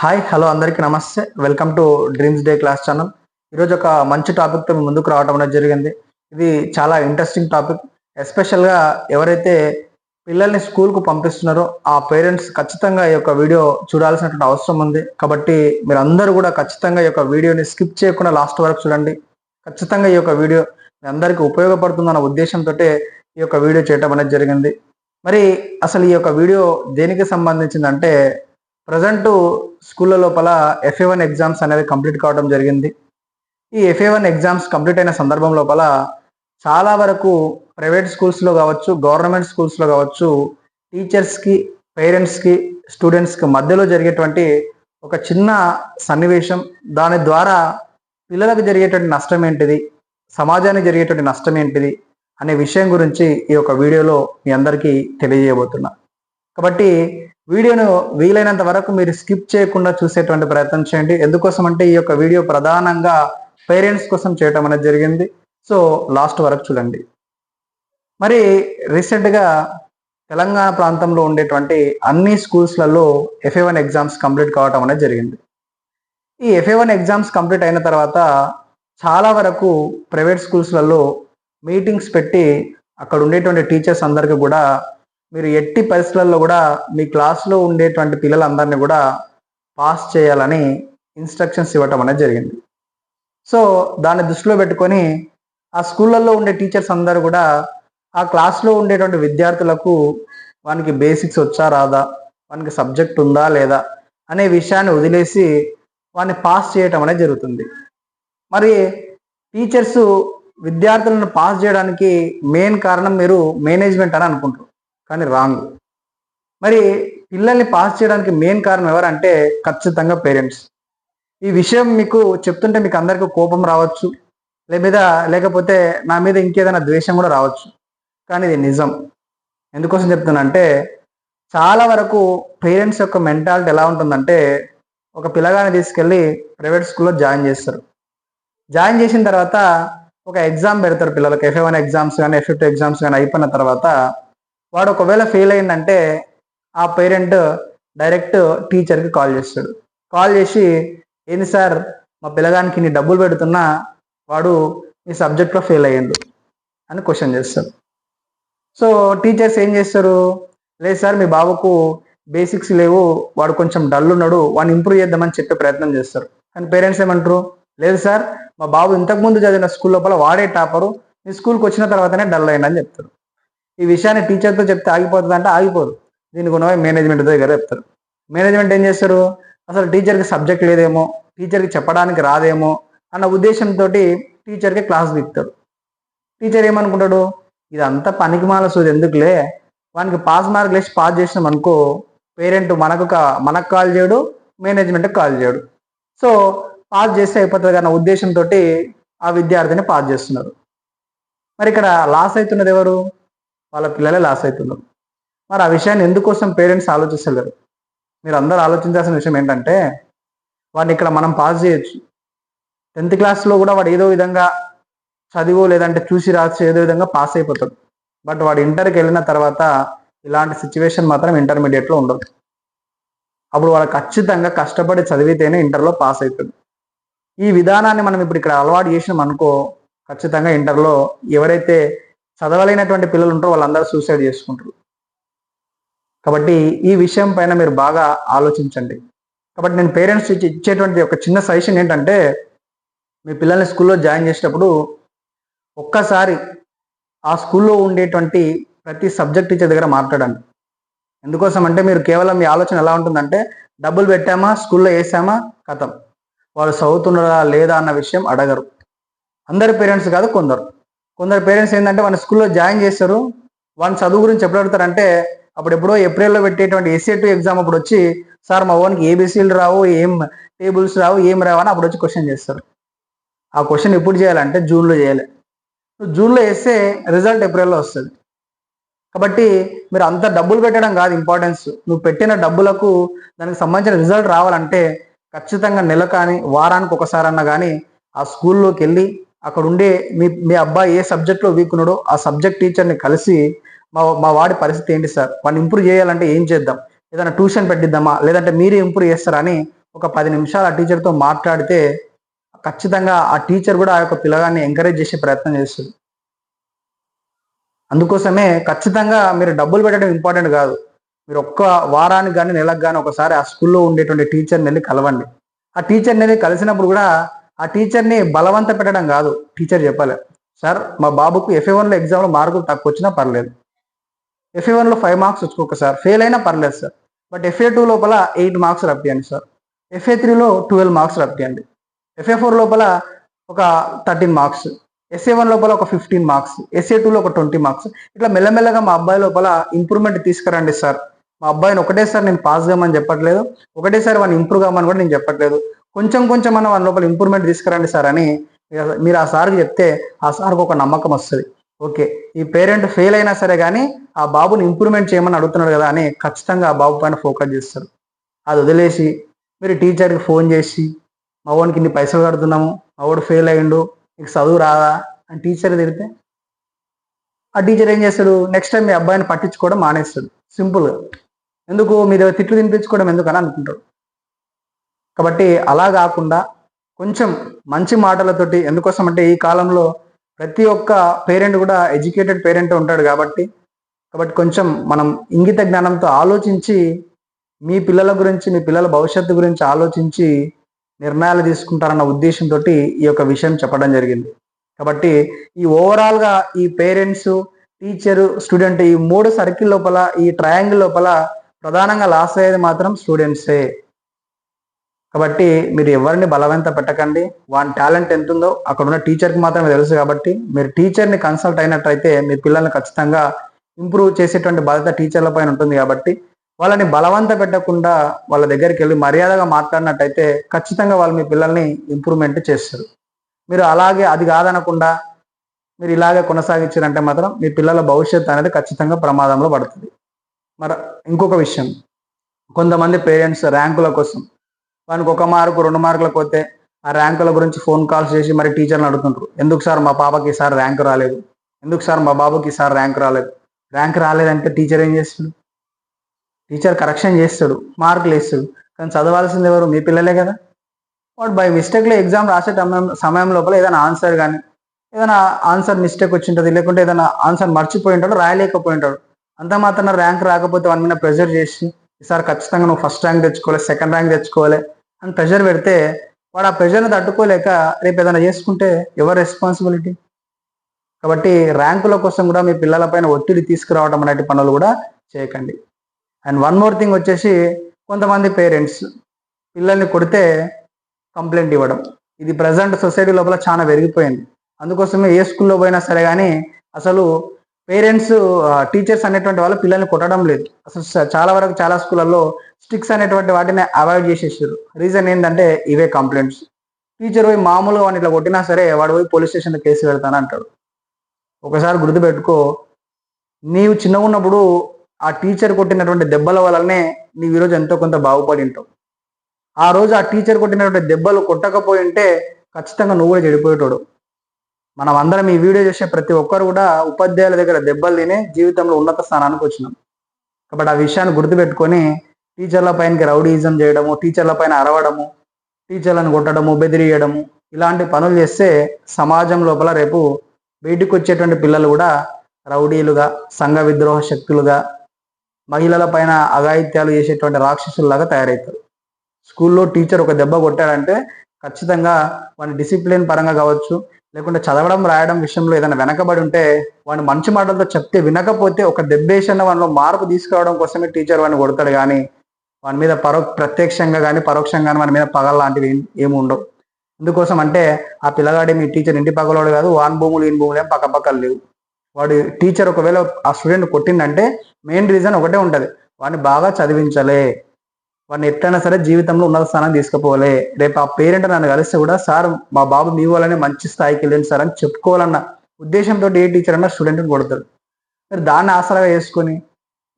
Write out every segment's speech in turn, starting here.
Hi hello అందరికీ నమస్తే. Welcome to dreams day class channel ఈరోజు ఒక మంచి టాపిక్తో మీ ముందుకు రావడం అనేది జరిగింది. ఇది చాలా ఇంట్రెస్టింగ్ టాపిక్ ఎస్పెషల్గా ఎవరైతే పిల్లల్ని స్కూల్కు పంపిస్తున్నారో ఆ పేరెంట్స్ ఖచ్చితంగా ఈ యొక్క వీడియో చూడాల్సినటువంటి అవసరం ఉంది. కాబట్టి మీరు అందరూ కూడా ఖచ్చితంగా ఈ యొక్క వీడియోని స్కిప్ చేయకుండా లాస్ట్ వరకు చూడండి. ఖచ్చితంగా ఈ యొక్క వీడియో మీ అందరికీ ఉపయోగపడుతుందన్న ఉద్దేశంతో ఈ యొక్క వీడియో చేయటం అనేది జరిగింది. మరి అసలు ఈ యొక్క వీడియో దేనికి సంబంధించిందంటే ప్రజెంట్ స్కూళ్ళ లోపల ఎఫ్ఏ వన్ ఎగ్జామ్స్ అనేది కంప్లీట్ కావడం జరిగింది. ఈ ఎఫ్ఏ వన్ ఎగ్జామ్స్ కంప్లీట్ అయిన సందర్భం లోపల చాలా వరకు ప్రైవేట్ స్కూల్స్లో కావచ్చు గవర్నమెంట్ స్కూల్స్లో కావచ్చు టీచర్స్కి పేరెంట్స్కి స్టూడెంట్స్కి మధ్యలో జరిగేటువంటి ఒక చిన్న సన్నివేశం. దాని ద్వారా పిల్లలకు జరిగేటువంటి నష్టం ఏంటిది? సమాజానికి జరిగేటువంటి నష్టం ఏంటిది? అనే విషయం గురించి ఈ యొక్క వీడియోలో మీ అందరికీ తెలియజేయబోతున్నా. కాబట్టి వీడియోను వీలైనంత వరకు మీరు స్కిప్ చేయకుండా చూసేటువంటి ప్రయత్నం చేయండి. ఎందుకోసం అంటే ఈ యొక్క వీడియో ప్రధానంగా పేరెంట్స్ కోసం చేయటం అనేది జరిగింది. సో లాస్ట్ వరకు చూడండి. మరి రీసెంట్గా తెలంగాణ ప్రాంతంలో ఉండేటువంటి అన్ని స్కూల్స్లలో ఎఫ్ఏ వన్ ఎగ్జామ్స్ కంప్లీట్ కావటం అనేది జరిగింది. ఈ ఎఫ్ఏ వన్ ఎగ్జామ్స్ కంప్లీట్ అయిన తర్వాత చాలా వరకు ప్రైవేట్ స్కూల్స్లలో మీటింగ్స్ పెట్టి అక్కడ ఉండేటువంటి టీచర్స్ అందరికీ కూడా మీరు ఎట్టి పరిస్థితులలో కూడా మీ క్లాస్లో ఉండేటువంటి పిల్లలందరినీ కూడా పాస్ చేయాలని ఇన్స్ట్రక్షన్స్ ఇవ్వటం అనేది జరిగింది. సో దాన్ని దృష్టిలో పెట్టుకొని ఆ స్కూళ్ళల్లో ఉండే టీచర్స్ అందరూ కూడా ఆ క్లాస్లో ఉండేటువంటి విద్యార్థులకు వానికి బేసిక్స్ వచ్చా రాదా? వానికి సబ్జెక్ట్ ఉందా లేదా? అనే విషయాన్ని వదిలేసి వాడిని పాస్ చేయటం అనేది జరుగుతుంది. మరి టీచర్స్ విద్యార్థులను పాస్ చేయడానికి మెయిన్ కారణం మీరు మేనేజ్మెంట్ అని అనుకుంటారు కానీ రాంగ్. మరి పిల్లల్ని పాస్ చేయడానికి మెయిన్ కారణం ఎవరంటే ఖచ్చితంగా పేరెంట్స్. ఈ విషయం మీకు చెప్తుంటే మీకు అందరికీ కోపం రావచ్చు. లేదా లేకపోతే నా మీద ఇంకేదైనా ద్వేషం కూడా రావచ్చు. కానీ ఇది నిజం. ఎందుకోసం చెప్తున్నానంటే చాలా వరకు పేరెంట్స్ యొక్క మెంటాలిటీ ఎలా ఉంటుందంటే ఒక పిల్లగాని తీసుకెళ్ళి ప్రైవేట్ స్కూల్లో జాయిన్ చేస్తారు. జాయిన్ చేసిన తర్వాత ఒక ఎగ్జామ్ పెడతారు పిల్లలకి. ఎఫ్ఏ వన్ ఎగ్జామ్స్ కానీ ఎఫ్ఏ టూ ఎగ్జామ్స్ కానీ అయిపోయిన తర్వాత వాడు ఒకవేళ ఫెయిల్ అయిందంటే ఆ పేరెంట్ డైరెక్ట్ టీచర్కి కాల్ చేస్తాడు. కాల్ చేసి ఏంది సార్ మా పిల్లగానికి నీ డబ్బులు పెడుతున్నా వాడు మీ సబ్జెక్ట్లో ఫెయిల్ అయ్యిండు అని క్వశ్చన్ చేస్తారు సో టీచర్స్ ఏం చేస్తారు? లేదు సార్ మీ బాబుకు బేసిక్స్ లేవు వాడు కొంచెం డల్ ఉన్నాడు వాడిని ఇంప్రూవ్ చేద్దామని చెప్పే ప్రయత్నం చేస్తారు. కానీ పేరెంట్స్ ఏమంటారు? లేదు సార్ మా బాబు ఇంతకుముందు చదివిన స్కూల్ లోపల వాడే టాపరు మీ స్కూల్కి వచ్చిన తర్వాతనే డల్ అయ్యిందని చెప్తారు. ఈ విషయాన్ని టీచర్తో చెప్తే ఆగిపోతుంది అంటే ఆగిపోదు. దీనికి ఉన్న మేనేజ్మెంట్ దగ్గర చెప్తారు. మేనేజ్మెంట్ ఏం చేస్తారు? అసలు టీచర్కి సబ్జెక్ట్ లేదేమో టీచర్కి చెప్పడానికి రాదేమో అన్న ఉద్దేశంతో టీచర్కి క్లాస్ దిగుతాడు. టీచర్ ఏమనుకుంటాడు? ఇదంతా పనికిమాల సూది ఎందుకులే? వానికి పాస్ మార్క్ లేచి పాస్ చేసినాం అనుకో పేరెంట్ మనకు మనకు కాల్ చేయడు మేనేజ్మెంట్కి కాల్ చేయడు. సో పాస్ చేస్తే అయిపోతుంది అన్న ఉద్దేశంతో ఆ విద్యార్థిని పాస్ చేస్తున్నారు. మరి ఇక్కడ లాస్ అవుతున్నది ఎవరు? వాళ్ళ పిల్లలే లాస్ అవుతున్నారు. మరి ఆ విషయాన్ని ఎందుకోసం పేరెంట్స్ ఆలోచిస్తలేరు? మీరు అందరూ ఆలోచించాల్సిన విషయం ఏంటంటే వాడిని ఇక్కడ మనం పాస్ చేయొచ్చు. టెన్త్ క్లాస్లో కూడా వాడు ఏదో విధంగా చదివో లేదంటే చూసి రాసి ఏదో విధంగా పాస్ అయిపోతాడు. బట్ వాడు ఇంటర్కి వెళ్ళిన తర్వాత ఇలాంటి సిచ్యువేషన్ మాత్రం ఇంటర్మీడియట్లో ఉండదు. అప్పుడు వాడు ఖచ్చితంగా కష్టపడి చదివితేనే ఇంటర్లో పాస్ అవుతుంది ఈ విధానాన్ని మనం ఇప్పుడు ఇక్కడ అలవాటు చేసినాం అనుకో ఖచ్చితంగా ఇంటర్లో ఎవరైతే చదవలేనటువంటి పిల్లలు ఉంటారు వాళ్ళందరూ సూసైడ్ చేసుకుంటారు. కాబట్టి ఈ విషయం పైన మీరు బాగా ఆలోచించండి. కాబట్టి నేను పేరెంట్స్ ఇచ్చి ఇచ్చేటువంటి ఒక చిన్న సజెషన్ ఏంటంటే మీ పిల్లల్ని స్కూల్లో జాయిన్ చేసేటప్పుడు ఒక్కసారి ఆ స్కూల్లో ఉండేటువంటి ప్రతి సబ్జెక్ట్ టీచర్ దగ్గర మాట్లాడండి. ఎందుకోసం అంటే మీరు కేవలం మీ ఆలోచన ఎలా ఉంటుందంటే డబ్బులు పెట్టామా స్కూల్లో వేసామా కథం. వాళ్ళు చదువుతున్నారా లేదా అన్న విషయం అడగరు. అందరి పేరెంట్స్ కాదు కొందరు. కొందరు పేరెంట్స్ ఏంటంటే వాళ్ళ స్కూల్లో జాయిన్ చేస్తారు వాళ్ళ చదువు గురించి ఎప్పుడు అప్పుడు ఎప్పుడో ఏప్రిల్లో పెట్టేటువంటి ఎస్ఏ టూ ఎగ్జామ్ అప్పుడు వచ్చి సార్ మా ఓన్కి ఏబీసీలు రావు ఏం టేబుల్స్ రావు ఏం రావు అని అప్పుడు వచ్చి క్వశ్చన్ చేస్తారు. ఆ క్వశ్చన్ ఎప్పుడు చేయాలంటే జూన్లో చేయాలి. నువ్వు జూన్లో వేస్తే రిజల్ట్ ఏప్రిల్లో వస్తుంది. కాబట్టి మీరు అంత డబ్బులు పెట్టడం కాదు ఇంపార్టెన్స్. నువ్వు పెట్టిన డబ్బులకు దానికి సంబంధించిన రిజల్ట్ రావాలంటే ఖచ్చితంగా నెల కానీ వారానికి ఒకసారి అన్నా కానీ ఆ స్కూల్లోకి వెళ్ళి అక్కడ ఉండే మీ మీ అబ్బాయి ఏ సబ్జెక్ట్లో వీక్ ఉన్నాడో ఆ సబ్జెక్ట్ టీచర్ని కలిసి మా మా వాడి పరిస్థితి ఏంటి సార్? వాడిని ఇంప్రూవ్ చేయాలంటే ఏం చేద్దాం? ఏదైనా ట్యూషన్ పెట్టిద్దామా? లేదంటే మీరే ఇంప్రూవ్ చేస్తారా అని ఒక పది నిమిషాలు ఆ టీచర్తో మాట్లాడితే ఖచ్చితంగా ఆ టీచర్ కూడా ఆ యొక్క పిల్లగాన్ని ఎంకరేజ్ చేసే ప్రయత్నం చేస్తుంది. అందుకోసమే ఖచ్చితంగా మీరు డబ్బులు పెట్టడం ఇంపార్టెంట్ కాదు. మీరు ఒక్క వారానికి కానీ నెలకు కానీ ఒకసారి ఆ స్కూల్లో ఉండేటువంటి టీచర్ని వెళ్ళి కలవండి. ఆ టీచర్ని వెళ్ళి కలిసినప్పుడు కూడా ఆ టీచర్ని బలవంత పెట్టడం కాదు టీచర్ చెప్పాలి. సార్ మా బాబుకు ఎఫ్ఏ వన్లో ఎగ్జామ్లో మార్కులు తక్కువ వచ్చినా పర్లేదు. ఎఫ్ఏ వన్లో ఫైవ్ మార్క్స్ వచ్చుకోక సార్. ఫెయిల్ అయినా పర్లేదు సార్. బట్ ఎఫ్ఏ టూ లోపల ఎయిట్ మార్క్స్ రప్పియండి సార్. ఎఫ్ఏ త్రీలో ట్వెల్వ్ మార్క్స్ రప్పియండి ఎఫ్ఏ ఫోర్ లోపల ఒక థర్టీన్ మార్క్స్ ఎస్ఏ వన్ లోపల ఒక ఫిఫ్టీన్ మార్క్స్ ఎస్ఏ టూలో ఒక ట్వంటీ మార్క్స్ ఇట్లా మెల్లమెల్లగా మా అబ్బాయి లోపల ఇంప్రూవ్మెంట్ తీసుకురండి సార్. మా అబ్బాయిని ఒకటేసారి నేను పాస్ కామని చెప్పట్లేదు. ఒకటేసారి వాడిని ఇంప్రూవ్ కామని కూడా నేను చెప్పట్లేదు. కొంచెం కొంచెం మనం వాళ్ళ లోపల ఇంప్రూవ్మెంట్ తీసుకురండి సార్ అని మీరు ఆ సార్కి చెప్తే ఆ సార్కి ఒక నమ్మకం వస్తుంది. ఓకే ఈ పేరెంట్ ఫెయిల్ అయినా సరే కానీ ఆ బాబుని ఇంప్రూవ్మెంట్ చేయమని అడుగుతున్నాడు కదా అని ఖచ్చితంగా ఆ బాబు పైన ఫోకస్ చేస్తారు. అది వదిలేసి మీరు టీచర్కి ఫోన్ చేసి మా వాడికి ఇన్ని పైసలు కడుతున్నాము మా వాడు ఫెయిల్ అయ్యిండు నీకు చదువు రాదా? అని టీచర్ తిడితే ఆ టీచర్ ఏం చేస్తాడు? నెక్స్ట్ టైం మీ అబ్బాయిని పట్టించుకోవడం మానేస్తాడు. సింపుల్గా ఎందుకు? మీరు తిట్లు తినిపించుకోవడం ఎందుకని అనుకుంటాడు కాబట్టి అలా కాకుండా కొంచెం మంచి మాటలతోటి ఎందుకోసం అంటే ఈ కాలంలో ప్రతి ఒక్క పేరెంట్ కూడా ఎడ్యుకేటెడ్ పేరెంట్ ఉంటాడు కాబట్టి కాబట్టి కొంచెం మనం ఇంగిత జ్ఞానంతో ఆలోచించి మీ పిల్లల గురించి మీ పిల్లల భవిష్యత్తు గురించి ఆలోచించి నిర్ణయాలు తీసుకుంటారన్న ఉద్దేశంతో ఈ యొక్క విషయం చెప్పడం జరిగింది. కాబట్టి ఈ ఓవరాల్గా ఈ పేరెంట్స్ టీచరు స్టూడెంట్ ఈ మూడు సర్కిల్ లోపల ఈ ట్రయాంగిల్ లోపల ప్రధానంగా లాస్ అయ్యేది మాత్రం స్టూడెంట్సే. కాబట్టి మీరు ఎవరిని బలవంత పెట్టకండి. వాని టాలెంట్ ఎంత ఉందో అక్కడ ఉన్న టీచర్కి మాత్రమే తెలుసు కాబట్టి మీరు టీచర్ని కన్సల్ట్ అయినట్టయితే మీ పిల్లల్ని ఖచ్చితంగా ఇంప్రూవ్ చేసేటువంటి బాధ్యత టీచర్ల పైన ఉంటుంది కాబట్టి వాళ్ళని బలవంత పెట్టకుండా వాళ్ళ దగ్గరికి వెళ్ళి మర్యాదగా మాట్లాడినట్టయితే ఖచ్చితంగా వాళ్ళు మీ పిల్లల్ని ఇంప్రూవ్మెంట్ చేస్తారు. మీరు అలాగే అది కాదనకుండా మీరు ఇలాగే కొనసాగించారంటే మాత్రం మీ పిల్లల భవిష్యత్తు అనేది ఖచ్చితంగా ప్రమాదంలో పడుతుంది. మరి ఇంకొక విషయం. కొంతమంది పేరెంట్స్ ర్యాంకుల కోసం వానికి ఒక మార్కు రెండు మార్కులకు పోతే ఆ ర్యాంకుల గురించి ఫోన్ కాల్స్ చేసి మరి టీచర్ని అడుగుతుంటారు ఎందుకు సార్ మా పాపకి ఈసారి ర్యాంక్ రాలేదు? ఎందుకు సార్ మా బాబుకి ఈసారి ర్యాంక్ రాలేదు? ర్యాంక్ రాలేదంటే టీచర్ ఏం చేస్తాడు? టీచర్ కరెక్షన్ చేస్తాడు మార్కులు వేస్తాడు. కానీ చదవాల్సింది ఎవరు? మీ పిల్లలే కదా. వాడు బై మిస్టేక్లో ఎగ్జామ్ రాసే సమయం సమయం లోపల ఏదైనా ఆన్సర్ కానీ ఏదైనా ఆన్సర్ మిస్టేక్ వచ్చి ఉంటుంది లేకుంటే ఏదైనా ఆన్సర్ మర్చిపోయి ఉంటాడు రాయలేకపోయి ఉంటాడు. అంత మాత్రం ర్యాంక్ రాకపోతే వాని మీద ప్రెజర్ చేసి ఈసారి ఖచ్చితంగా నువ్వు ఫస్ట్ ర్యాంక్ తెచ్చుకోవాలి సెకండ్ ర్యాంక్ తెచ్చుకోవాలి అని ప్రెషర్ పెడితే వాడు ఆ ప్రెషర్ని తట్టుకోలేక రేపు ఏదైనా చేసుకుంటే ఎవరు రెస్పాన్సిబిలిటీ కాబట్టి ర్యాంకుల కోసం కూడా మీ పిల్లలపైన ఒత్తిడి తీసుకురావడం అనేటి పనులు కూడా చేయకండి. అండ్ వన్ మోర్ థింగ్ వచ్చేసి కొంతమంది పేరెంట్స్ పిల్లల్ని కొడితే కంప్లైంట్ ఇవ్వడం. ఇది ప్రజెంట్ సొసైటీ లోపల చాలా పెరిగిపోయింది. అందుకోసమే ఏ స్కూల్లో పోయినా సరే కానీ అసలు పేరెంట్స్ టీచర్స్ అనేటువంటి వాళ్ళు పిల్లల్ని కొట్టడం లేదు. అసలు చాలా వరకు చాలా స్కూళ్ళల్లో స్టిక్స్ అనేటువంటి వాటిని అవాయిడ్ చేసేసారు. రీజన్ ఏంటంటే ఇవే కంప్లైంట్స్. టీచర్ పోయి మామూలుగా వాడిని ఇట్లా కొట్టినా సరే వాడు పోయి పోలీస్ స్టేషన్లో కేసు పెడతాను అంటాడు. ఒకసారి గుర్తుపెట్టుకో నీవు చిన్నగా ఉన్నప్పుడు ఆ టీచర్ కొట్టినటువంటి దెబ్బల వల్లనే నీవు ఈరోజు ఎంతో కొంత బాగుపడి ఉంటావు. ఆ రోజు ఆ టీచర్ కొట్టినటువంటి దెబ్బలు కొట్టకపోయి ఉంటే ఖచ్చితంగా నువ్వు కూడా చెడిపోయేటోడు. మనం అందరం ఈ వీడియో చేసే ప్రతి ఒక్కరు కూడా ఉపాధ్యాయుల దగ్గర దెబ్బలు తినే జీవితంలో ఉన్నత స్థానానికి వచ్చినాం. కాబట్టి ఆ విషయాన్ని గుర్తుపెట్టుకొని టీచర్ల పైనకి రౌడీజం చేయడము టీచర్ల పైన అరవడము టీచర్లను కొట్టడము బెదిరియడము ఇలాంటి పనులు చేస్తే సమాజం లోపల రేపు బయటికి వచ్చేటువంటి పిల్లలు కూడా రౌడీలుగా సంఘ విద్రోహ శక్తులుగా మహిళల పైన అఘాయిత్యాలు చేసేటువంటి రాక్షసుల్లాగా తయారవుతారు. స్కూల్లో టీచర్ ఒక దెబ్బ కొట్టాడంటే ఖచ్చితంగా వాడిని డిసిప్లిన్ పరంగా కావచ్చు లేకుంటే చదవడం రాయడం విషయంలో ఏదైనా వెనకబడి ఉంటే వాడిని మంచి మాటలతో చెప్తే వినకపోతే ఒక దెబ్బేసిన వాడిలో మార్పు తీసుకురావడం కోసమే టీచర్ వాడిని కొడతాడు. కానీ వాని మీద పరో ప్రత్యక్షంగా కానీ పరోక్షంగా కానీ వాని మీద పగల లాంటివి ఏమి ఉండవు. ఎందుకోసం అంటే ఆ పిల్లగాడి మీ టీచర్ ఇంటి పగలవాడు కాదు వాన్ భూములు ఈయన భూములు ఏం పక్కపక్కలు లేవు. వాడు టీచర్ ఒకవేళ ఆ స్టూడెంట్ కొట్టిందంటే మెయిన్ రీజన్ ఒకటే ఉంటుంది. వాడిని బాగా చదివించలే. వాడిని ఎట్లయినా సరే జీవితంలో ఉన్నత స్థానం తీసుకుపోవాలి. రేపు ఆ పేరెంట్ నన్ను కలిస్తే కూడా సార్ మా బాబు మీ వల్లనే మంచి స్థాయికి వెళ్ళింది సార్ అని చెప్పుకోవాలన్న ఉద్దేశంతో ఏ టీచర్ అన్నా స్టూడెంట్ని కొడతాడు. మీరు దాన్ని ఆసరాగా వేసుకొని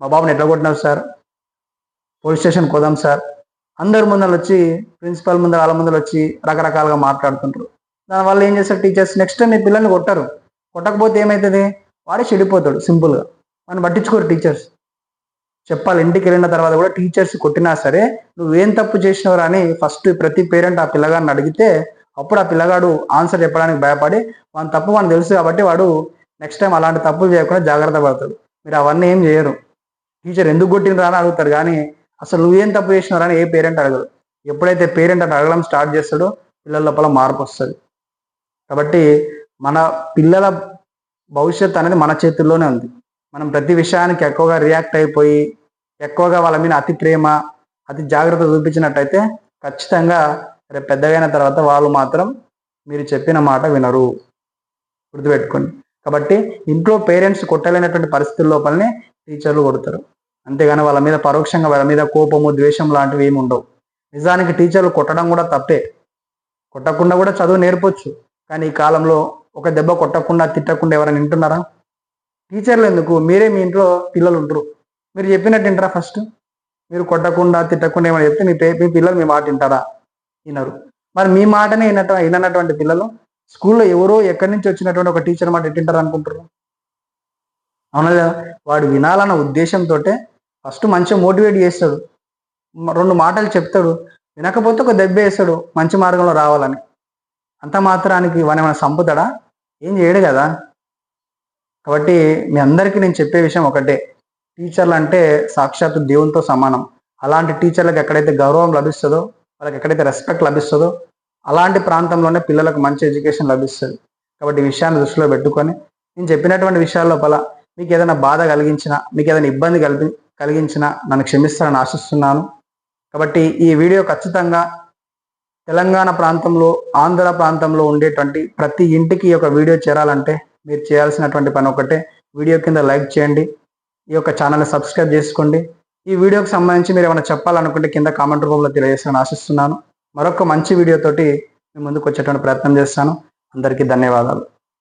మా బాబుని ఎట్లా కొట్టినావు సార్? పోలీస్ స్టేషన్ పోదాం సార్. అందరి ముందర వచ్చి ప్రిన్సిపల్ ముందర వాళ్ళ ముందర వచ్చి రకరకాలుగా మాట్లాడుతుంటారు. దానివల్ల ఏం చేస్తారు టీచర్స్? నెక్స్ట్ టైం మీ పిల్లల్ని కొట్టారు. కొట్టకపోతే ఏమవుతుంది వాడే చెడిపోతాడు సింపుల్గా. మనం పట్టించుకోరు టీచర్స్. చెప్పాలి. ఇంటికి వెళ్ళిన తర్వాత కూడా టీచర్స్ కొట్టినా సరే నువ్వేం తప్పు చేసినవరా అని ఫస్ట్ ప్రతి పేరెంట్ ఆ పిల్లగాడిని అడిగితే అప్పుడు ఆ పిల్లగాడు ఆన్సర్ చెప్పడానికి భయపడి వాని తప్పు మనకు తెలుసు కాబట్టి వాడు నెక్స్ట్ టైం అలాంటి తప్పులు చేయకుండా జాగ్రత్త పడతాడు. మీరు అవన్నీ ఏం చేయరు. టీచర్ ఎందుకు కొట్టినరా అని అడుగుతారు కానీ అసలు నువ్వేం తప్పు చేసినవరా అని ఏ పేరెంట్ అడగదు. ఎప్పుడైతే పేరెంట్ అని అడగడం స్టార్ట్ చేస్తాడో పిల్లల లోపల మార్పు వస్తుంది. కాబట్టి మన పిల్లల భవిష్యత్ అనేది మన చేతుల్లోనే ఉంది. మనం ప్రతి విషయానికి ఎక్కువగా రియాక్ట్ అయిపోయి ఎక్కువగా వాళ్ళ మీద అతి ప్రేమ అతి జాగ్రత్త చూపించినట్టయితే ఖచ్చితంగా రేపు పెద్దగైన తర్వాత వాళ్ళు మాత్రం మీరు చెప్పిన మాట వినరు. గుర్తుపెట్టుకోండి. కాబట్టి ఇంట్లో పేరెంట్స్ కొట్టలేనటువంటి పరిస్థితుల లోపలనే టీచర్లు కొడతారు. అంతేగాని వాళ్ళ మీద పరోక్షంగా వాళ్ళ మీద కోపము ద్వేషం లాంటివి ఏమి ఉండవు. నిజానికి టీచర్లు కొట్టడం కూడా తప్పే. కొట్టకుండా కూడా చదువు నేర్పొచ్చు. కానీ ఈ కాలంలో ఒక దెబ్బ కొట్టకుండా తిట్టకుండా ఎవరైనా వింటున్నారా? టీచర్లు ఎందుకు? మీరే మీ ఇంట్లో పిల్లలు ఉంటారు మీరు చెప్పినట్టు వింటారా ఫస్ట్ మీరు కొట్టకుండా తిట్టకుండా ఏమైనా చెప్తే మీ పే- మీ పిల్లలు మీ మాట వింటారా? వినరు. మరి మీ మాటనే వినట విననటువంటి పిల్లలు స్కూల్లో ఎవరో ఎక్కడి నుంచి వచ్చినటువంటి ఒక టీచర్ మాట ఎట్టింటారు అనుకుంటారు అవునా లేదా? వాడు వినాలన్న ఉద్దేశంతో ఫస్ట్ మంచిగా మోటివేట్ చేస్తాడు. రెండు మాటలు చెప్తాడు. వినకపోతే ఒక దెబ్బ వేస్తాడు. మంచి మార్గంలో రావాలని. అంత మాత్రానికి వాడు ఏమైనా సంపుతాడా? ఏం చేయడు కదా? కాబట్టి మీ అందరికీ నేను చెప్పే విషయం ఒకటే. టీచర్లు అంటే సాక్షాత్తు దేవునితో సమానం. అలాంటి టీచర్లకు ఎక్కడైతే గౌరవం లభిస్తుందో వాళ్ళకి ఎక్కడైతే రెస్పెక్ట్ లభిస్తుందో అలాంటి ప్రాంతంలోనే పిల్లలకు మంచి ఎడ్యుకేషన్ లభిస్తుంది. కాబట్టి విషయాన్ని దృష్టిలో పెట్టుకొని నేను చెప్పినటువంటి విషయాల లోపల మీకు ఏదైనా బాధ కలిగించినా మీకు ఏదైనా ఇబ్బంది కలిగి కలిగించినా నన్ను క్షమిస్తారని ఆశిస్తున్నాను. కాబట్టి ఈ వీడియో ఖచ్చితంగా తెలంగాణ ప్రాంతంలో ఆంధ్ర ప్రాంతంలో ఉండేటువంటి ప్రతి ఇంటికి ఈ యొక్క వీడియో చేరాలంటే మీరు చేయాల్సినటువంటి పని ఒకటే. వీడియో కింద లైక్ చేయండి. ఈ యొక్క ఛానల్ని సబ్స్క్రైబ్ చేసుకోండి. ఈ వీడియోకి సంబంధించి మీరు ఏమైనా చెప్పాలనుకుంటే కింద కామెంట్ రూపంలో తెలియజేస్తానని ఆశిస్తున్నాను. మరొక మంచి వీడియోతోటి మీ ముందుకు వచ్చేటువంటి ప్రయత్నం చేస్తాను. అందరికీ ధన్యవాదాలు.